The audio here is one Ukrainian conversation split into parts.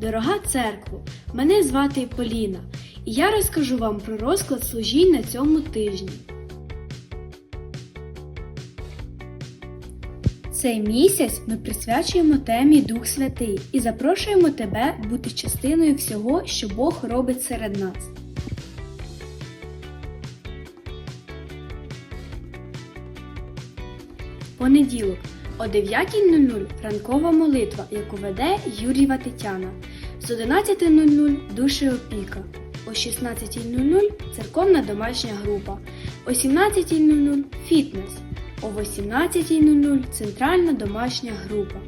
Дорога церкво, мене звати Поліна, і я розкажу вам про розклад служінь на цьому тижні. Цей місяць ми присвячуємо темі Дух Святий і запрошуємо тебе бути частиною всього, що Бог робить серед нас. Понеділок о 9.00 ранкова молитва, яку веде Юрієва Тетяна. З 11.00 душі опіка. О 16.00 церковна домашня група. О 17.00 фітнес. О 18.00 центральна домашня група.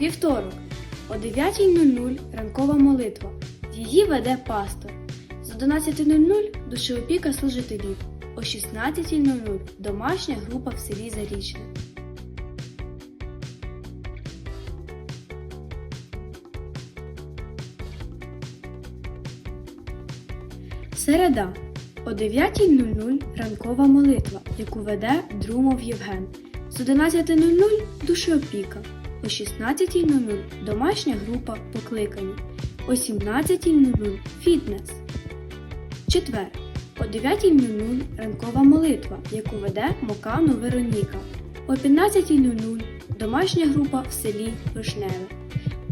Вівторок о 9.00 ранкова молитва. Її веде пастор. З 11.00 душеопіка служителів. О 16.00 домашня група в селі Зарічне. Середа о 9.00 ранкова молитва, яку веде Друмов Євген. З 11.00 душеопіка. О 16.00 домашня група покликані. О 17.00 фітнес. Четвер. О 9.00 ранкова молитва, яку веде Мокану Вероніка. О 15.00 домашня група в селі Вишневе.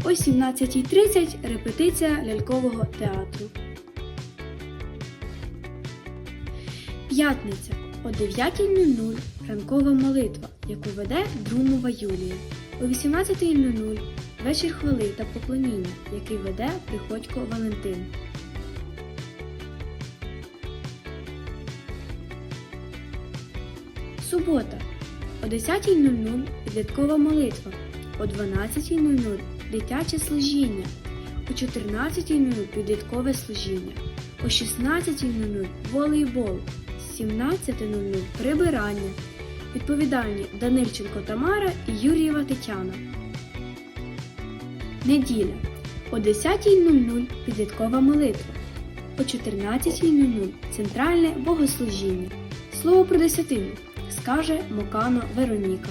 О 17.30 репетиція лялькового театру. П'ятниця о 9.00 ранкова молитва, яку веде Друмова Юлія. О 18.00 вечір хвали та поклоніння, який веде Приходько Валентин. Субота. О 10.00 підліткова молитва, о 12.00 дитяче служіння, о 14.00 підліткове служіння, о 16.00 волейбол, з 17.00 прибирання. Відповідальні Данильченко Тамара і Юрієва Тетяна. Неділя. О 10.00 підліткова молитва, о 14.00 центральне богослужіння. Слово про десятину скаже Мокано Вероніка.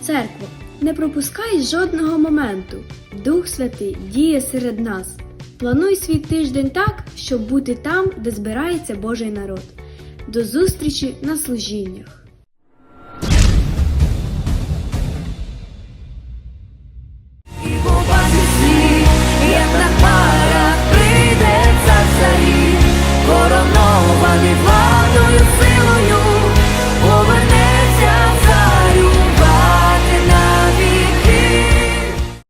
Церкво, не пропускай жодного моменту. Дух Святий діє серед нас. Плануй свій тиждень так, щоб бути там, де збирається Божий народ. До зустрічі на служіннях.